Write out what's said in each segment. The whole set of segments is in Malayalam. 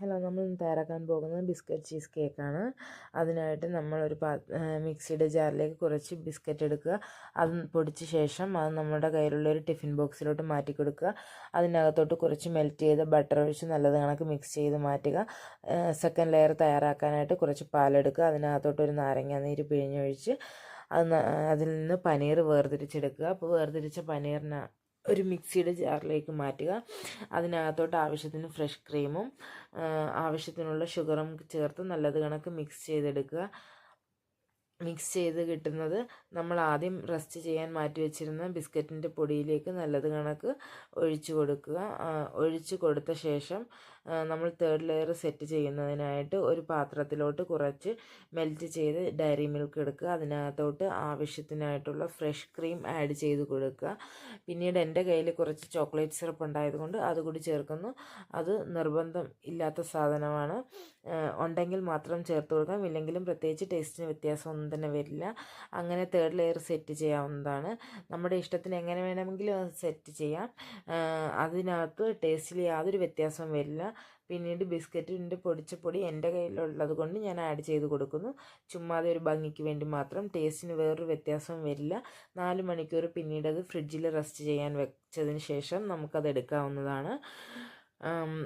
ഹലോ നമ്മൾ തയ്യാറാക്കാൻ പോകുന്നത് ബിസ്ക്കറ്റ് ചീസ് കേക്കാണ്. അതിനായിട്ട് നമ്മളൊരു പാ മിക്സിയുടെ ജാറിലേക്ക് കുറച്ച് ബിസ്ക്കറ്റ് എടുക്കുക. അത് പൊടിച്ച ശേഷം അത് നമ്മുടെ കയ്യിലുള്ള ഒരു ടിഫിൻ ബോക്സിലോട്ട് മാറ്റി കൊടുക്കുക. അതിനകത്തോട്ട് കുറച്ച് മെൽറ്റ് ചെയ്ത ബട്ടർ ഒഴിച്ച് നല്ലത് കണക്ക് മിക്സ് ചെയ്ത് മാറ്റുക. സെക്കൻഡ് ലെയർ തയ്യാറാക്കാനായിട്ട് കുറച്ച് പാലെടുക്കുക അതിനകത്തോട്ട് ഒരു നാരങ്ങ നീര് പിഴിഞ്ഞൊഴിച്ച് അത് അതിൽ നിന്ന് പനീർ വേർതിരിച്ചെടുക്കുക. അപ്പോൾ വേർതിരിച്ച പനീറിന് ഒരു മിക്സിയുടെ ജാറിലേക്ക് മാറ്റുക. അതിനകത്തോട്ട് ആവശ്യത്തിന് ഫ്രഷ് ക്രീമും ആവശ്യത്തിനുള്ള ഷുഗറും ചേർത്ത് നല്ലത് കണക്ക് മിക്സ് ചെയ്തെടുക്കുക. മിക്സ് ചെയ്ത് കിട്ടുന്നത് നമ്മൾ ആദ്യം റെസ്റ്റ് ചെയ്യാൻ മാറ്റി വെച്ചിരുന്ന ബിസ്ക്കറ്റിന്റെ പൊടിയിലേക്ക് നല്ലത് കണക്ക് ഒഴിച്ചു കൊടുക്കുക. ഒഴിച്ചു കൊടുത്ത ശേഷം നമ്മൾ തേർഡ് ലെയർ സെറ്റ് ചെയ്യുന്നതിനായിട്ട് ഒരു പാത്രത്തിലോട്ട് കുറച്ച് മെൽറ്റ് ചെയ്ത് ഡയറി മിൽക്ക് എടുക്കുക. അതിനകത്തോട്ട് ആവശ്യത്തിനായിട്ടുള്ള ഫ്രഷ് ക്രീം ആഡ് ചെയ്ത് കൊടുക്കുക. പിന്നീട് എന്റെ കയ്യിൽ കുറച്ച് ചോക്ലേറ്റ് സിറപ്പ് ഉണ്ടായതുകൊണ്ട് അതുകൂടി ചേർക്കുന്നു. അത് നിർബന്ധം ഇല്ലാത്ത സാധനമാണ്. ഉണ്ടെങ്കിൽ മാത്രം ചേർത്ത് കൊടുക്കാം. ഇല്ലെങ്കിലും പ്രത്യേകിച്ച് ടേസ്റ്റിന് വ്യത്യാസമൊന്നും തന്നെ വരില്ല. അങ്ങനെ തേർഡ് ലെയർ സെറ്റ് ചെയ്യാവുന്നതാണ്. നമ്മുടെ ഇഷ്ടത്തിന് എങ്ങനെ വേണമെങ്കിലും സെറ്റ് ചെയ്യാം. അതിനകത്ത് ടേസ്റ്റിൽ യാതൊരു വ്യത്യാസവും വരില്ല. പിന്നീട് ബിസ്ക്കറ്റിന്റെ പൊടിച്ച പൊടി എന്റെ കയ്യിലുള്ളത് കൊണ്ട് ഞാൻ ആഡ് ചെയ്ത് കൊടുക്കുന്നു. ചുമ്മാതെ ഒരു ഭംഗിക്ക് വേണ്ടി മാത്രം. ടേസ്റ്റിന് വേറൊരു വ്യത്യാസവും വരില്ല. നാല് മണിക്കൂർ പിന്നീട് അത് ഫ്രിഡ്ജിൽ റെസ്റ്റ് ചെയ്യാൻ വെച്ചതിന് ശേഷം നമുക്കത് എടുക്കാവുന്നതാണ്.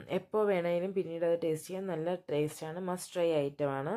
എപ്പോൾ വേണമെങ്കിലും പിന്നീട് അത് ടേസ്റ്റ് ചെയ്യാൻ നല്ല ടേസ്റ്റാണ് മസ്റ്റ് ട്രൈ ഐറ്റമാണ്